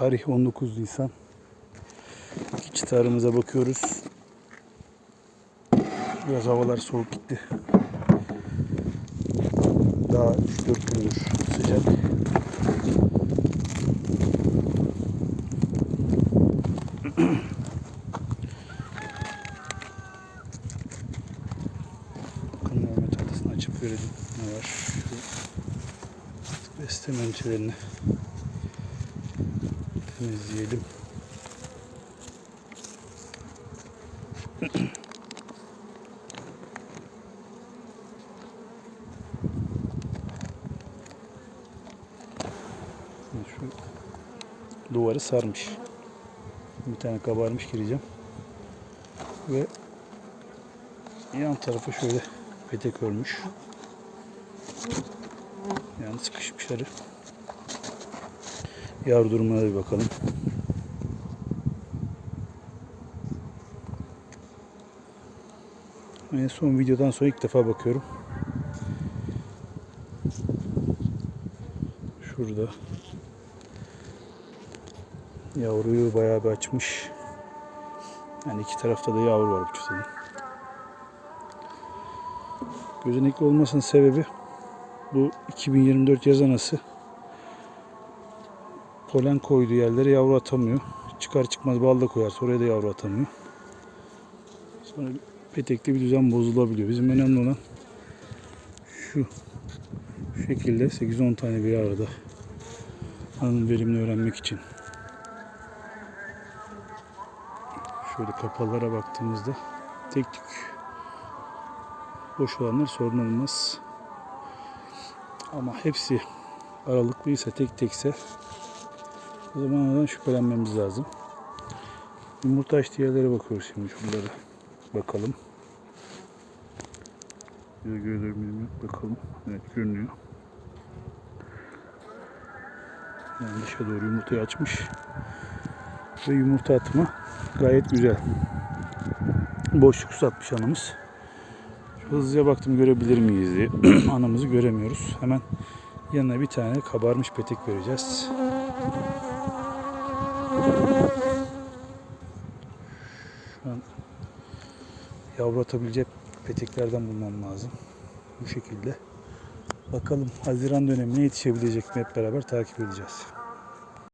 Tarih 19 Nisan. İki çıtarımıza bakıyoruz. Biraz havalar soğuk gitti. Daha 3-4 gündür sıcak. Bakın Mehmet açıp görelim ne var. Şu beslementelerini temizleyelim. Şu duvarı sarmış. Bir tane kabarmış gireceğim. Ve yan tarafı şöyle petek örmüş. Yani sıkışmışları. Yavru durumuna bir bakalım. En son videodan sonra ilk defa bakıyorum. Şurada. Yavruyu bayağı bir açmış. Yani iki tarafta da yavru var bu çiftliğin. Gözenekli olmasının sebebi bu 2024 yaz anası polen koyduğu yerlere yavru atamıyor. Çıkar çıkmaz bal da koyarsa oraya da yavru atamıyor. Sonra petekli bir düzen bozulabiliyor. Bizim önemli olan şu şu şekilde 8-10 tane bir arada anın verimini öğrenmek için. Şöyle kapalara baktığımızda tek tük boş olanlar sorun olmaz. Ama hepsi aralıklıysa tek tekse o zaman ondan şüphelenmemiz lazım. Yumurta açtığı yerlere bakıyoruz şimdi şuralara. Bakalım. Göz görülür mü. Bakalım. Evet görünüyor. Yani dışa doğru yumurtayı açmış. Ve yumurta atma gayet güzel. Boşluk satmış anamız. Hızlıca baktım görebilir miyiz diye. Anamızı göremiyoruz. Hemen yanına bir tane kabarmış petek vereceğiz. Şu an peteklerden bulmam lazım. Bu şekilde. Bakalım Haziran dönemine yetişebilecek mi hep beraber takip edeceğiz.